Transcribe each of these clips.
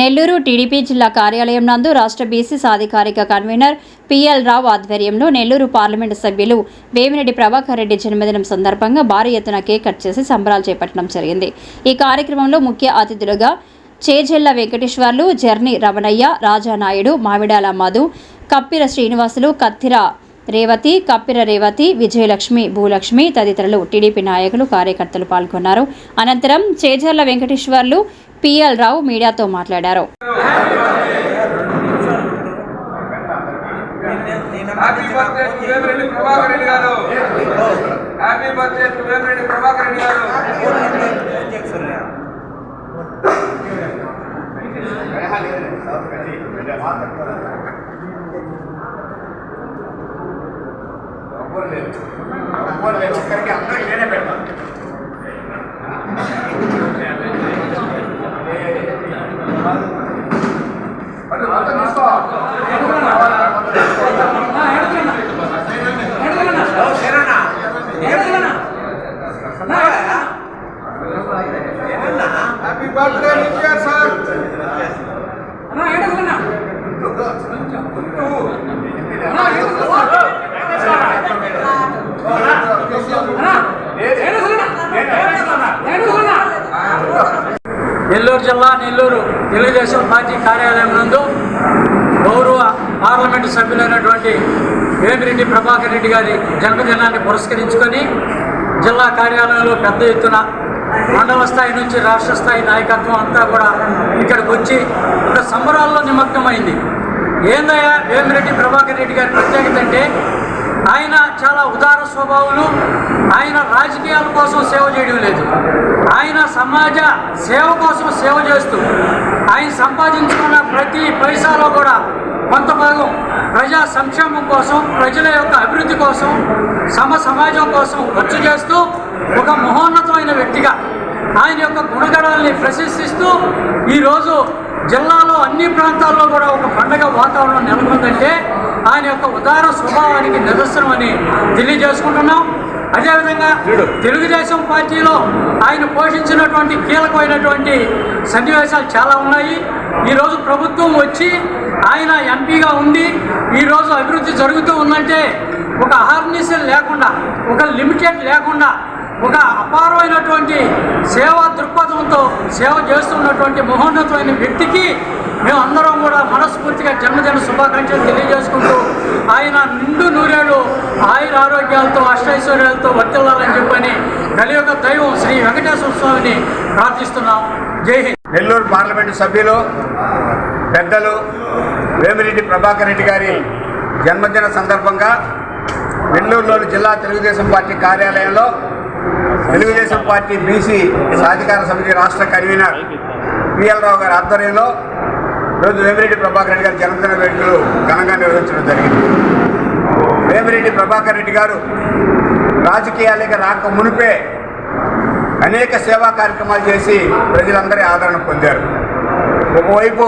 Nellore TDP జిల్లా కార్యాలయం నందు రాష్ట్ర బీసీ సాధికారిక కన్వీనర్ పిఎల్ రావు ఆధ్వర్యంలో నెల్లూరు పార్లమెంటు సభ్యులు వేమిరెడ్డి ప్రభాకర్ రెడ్డి జన్మదినం సందర్భంగా భారీ ఎత్తున కేక్ కట్ చేసి సంబరాలు చేపట్టడం జరిగింది. ఈ కార్యక్రమంలో ముఖ్య అతిథులుగా చేజెల్ల వెంకటేశ్వర్లు జర్ని రమణయ్య రాజానాయుడు మామిడాల మధు కప్పిర శ్రీనివాసులు కత్తిర రేవతి కప్పిర రేవతి విజయలక్ష్మి భూలక్ష్మి తదితరులు టీడీపీ నాయకులు కార్యకర్తలు పాల్గొన్నారు. అనంతరం చేజర్ల వెంకటేశ్వర్లు పిఎల్ రావు మీడియాతో మాట్లాడారు. Happy birthday to Vemireddy Prabhakar Reddy గారు happy birthday to Vemireddy Prabhakar Reddy గారు మరి మొత్తం తీసుకో happy birthday Nithya sir Nellore జిల్లా నెల్లూరు తెలుగుదేశం పార్టీ కార్యాలయం నందు గౌరవ పార్లమెంటు సభ్యులైనటువంటి వేమిరెడ్డి ప్రభాకర్ రెడ్డి గారి జన్మదినాన్ని పురస్కరించుకొని జిల్లా కార్యాలయంలో పెద్ద ఎత్తున మండల స్థాయి నుంచి రాష్ట్ర స్థాయి నాయకత్వం అంతా కూడా ఇక్కడికి వచ్చి ఒక సంబరాల్లో నిమగ్నమైంది. ఏందయ్యా? వేమిరెడ్డి ప్రభాకర్ రెడ్డి గారి ప్రత్యేకత అంటే ఆయన చాలా ఉదార స్వభావులు ఆయన రాజకీయాల కోసం సేవ చేయడం లేదు. ఆయన సమాజ సేవ కోసం సేవ చేస్తూ ఆయన సంపాదించుకున్న ప్రతి పైసాలో కూడా కొంత భాగం ప్రజా సంక్షేమం కోసం ప్రజల యొక్క అభివృద్ధి కోసం సమ సమాజం కోసం ఖర్చు చేస్తూ ఒక మహోన్నతమైన వ్యక్తిగా ఆయన యొక్క గుణగణాలని ప్రశంసిస్తూ ఈరోజు జిల్లాలో అన్ని ప్రాంతాల్లో కూడా ఒక పండగ వాతావరణం నెలకొందంటే ఆయన యొక్క ఉదార స్వభావానికి నిదర్శనమని తెలియజేసుకుంటున్నాం. అదేవిధంగా తెలుగుదేశం పార్టీలో ఆయన పోషించినటువంటి కీలకమైనటువంటి సన్నివేశాలు చాలా ఉన్నాయి. ఈరోజు ప్రభుత్వం వచ్చి ఆయన ఎంపీగా ఉండి ఈరోజు అభివృద్ధి జరుగుతూ ఉందంటే ఒక అహర్నిశలు లేకుండా ఒక లిమిటెడ్ లేకుండా ఒక అపారమైనటువంటి సేవా దృక్పథంతో సేవ చేస్తున్నటువంటి మహోన్నతమైన వ్యక్తికి మేము అందరం కూడా మనస్ఫూర్తిగా జన్మదిన శుభాకాంక్షలు తెలియజేసుకుంటూ ఆయన నిండు నూరేళ్ళు ఆయుర ఆరోగ్యాలతో అష్టైశ్వర్యాలతో వర్తిల్లాలని చెప్పని కలియుగ దైవం శ్రీ వెంకటేశ్వర స్వామిని ప్రార్థిస్తున్నాం. జై హింద్. నెల్లూరు పార్లమెంటు సభ్యులు పెద్దలు వేమిరెడ్డి ప్రభాకర్ రెడ్డి గారి జన్మదిన సందర్భంగా నెల్లూరులోని జిల్లా తెలుగుదేశం పార్టీ కార్యాలయంలో తెలుగుదేశం పార్టీ బీసీ సాధికార సమితి రాష్ట్ర కన్వీనర్ పిఎల్ రావు గారి ఆధ్వర్యంలో ఈరోజు వేమిరెడ్డి ప్రభాకర్ రెడ్డి గారి జన్మదిన వేడుకలు ఘనంగా నిర్వహించడం జరిగింది. వేమిరెడ్డి ప్రభాకర్ రెడ్డి గారు రాజకీయాలకి రాక మునిపే అనేక సేవా కార్యక్రమాలు చేసి ప్రజలందరి ఆదరణ పొందారు. ఒకవైపు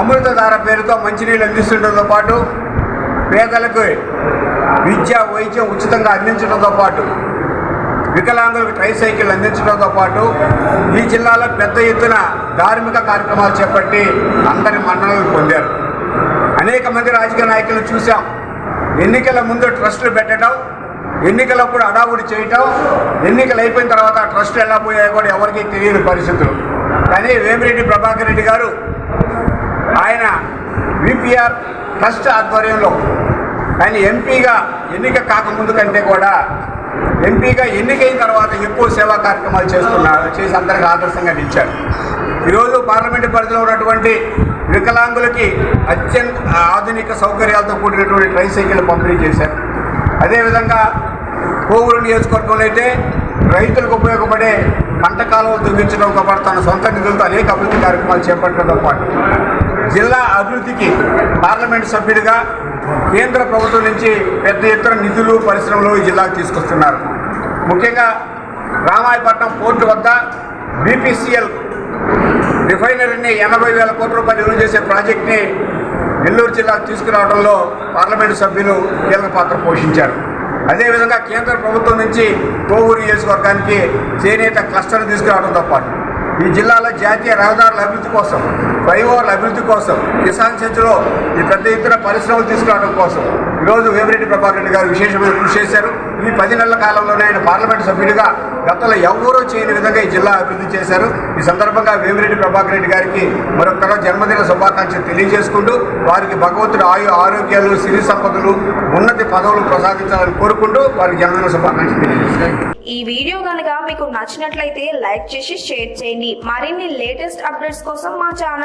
అమృతధార పేరుతో మంచినీళ్ళు అందిస్తుండటంతో పాటు పేదలకు విద్య వైద్యం ఉచితంగా అందించడంతో పాటు వికలాంగులకు ట్రైసైకిల్ అందించడంతో పాటు ఈ జిల్లాలో పెద్ద ఎత్తున ధార్మిక కార్యక్రమాలు చేపట్టి అందరి మన్ననలు పొందారు. అనేక మంది రాజకీయ నాయకులను చూశాం. ఎన్నికల ముందు ట్రస్టులు పెట్టడం ఎన్నికలప్పుడు అడావుడి చేయటం ఎన్నికలు అయిపోయిన తర్వాత ట్రస్ట్ ఎలా పోయాయో కూడా ఎవరికీ తెలియని పరిస్థితులు. కానీ వేమిరెడ్డి ప్రభాకర్ రెడ్డి గారు ఆయన విపిఆర్ ట్రస్ట్ ఆధ్వర్యంలో కానీ ఎంపీగా ఎన్నిక కాకముందు కంటే కూడా ఎంపీగా ఎన్నికైన తర్వాత ఎక్కువ సేవా కార్యక్రమాలు చేస్తున్నారు చేసి అందరికి ఆదర్శంగా నిలిచారు. ఈరోజు పార్లమెంటు పరిధిలో ఉన్నటువంటి వికలాంగులకి అత్యంత ఆధునిక సౌకర్యాలతో కూడినటువంటి ట్రైసైకిల్ పంపిణీ చేశారు. అదేవిధంగా కోవూరు నియోజకవర్గంలో అయితే రైతులకు ఉపయోగపడే పంట కాలువలు దువ్వించడంతో పాటు తన సొంత నిధులతో అనేక అభివృద్ధి కార్యక్రమాలు చేపట్టడంతో పాటు జిల్లా అభివృద్ధికి పార్లమెంట్ సభ్యుడిగా కేంద్ర ప్రభుత్వం నుంచి పెద్ద ఎత్తున నిధులు పరిశ్రమలు ఈ జిల్లాకు తీసుకొస్తున్నారు. ముఖ్యంగా రామాయపట్నం పోర్టు వద్ద బీపీసీఎల్ రిఫైనరీని ఎనభై వేల కోట్ల రూపాయలు విలువ చేసే ప్రాజెక్ట్ని నెల్లూరు జిల్లాకు తీసుకురావడంలో పార్లమెంటు సభ్యులు కీలక పాత్ర పోషించారు. అదేవిధంగా కేంద్ర ప్రభుత్వం నుంచి కోవూరు నియోజకవర్గానికి చేనేత క్లస్టర్ తీసుకురావడంతో పాటు ఈ జిల్లాలో జాతీయ రహదారుల అభివృద్ధి కోసం బయోవాల్ అభివృద్ధి కోసం కిసాన్ చర్చలో ఈ పెద్ద ఎత్తున పరిశ్రమలు తీసుకురావడం కోసం ఈరోజు వేమిరెడ్డి ప్రభాకర్ రెడ్డి గారు విశేషమైన కృషి చేశారు. ఈ పది నెలల కాలంలోనే ఆయన పార్లమెంట్ సభ్యుడిగా గతంలో ఎవ్వరూ చేయని విధంగా ఈ జిల్లా అభివృద్ధి చేశారు. ఈ సందర్భంగా వేమిరెడ్డి ప్రభాకర్ రెడ్డి గారికి మరొకరో జన్మదిన శుభాకాంక్షలు తెలియజేసుకుంటూ వారికి భగవంతుడు ఆయు ఆరోగ్యాలు సిరి సంపదలు ఉన్నతి పదవులు ప్రసాదించాలని కోరుకుంటూ వారికి జన్మదిన శుభాకాంక్షలు తెలియజేస్తారు ఈ వీడియో కనుక మీకు నచ్చినట్లయితే లైక్ చేసి షేర్ చేయండి. మరిన్ని లేటెస్ట్ అప్డేట్స్ కోసం మా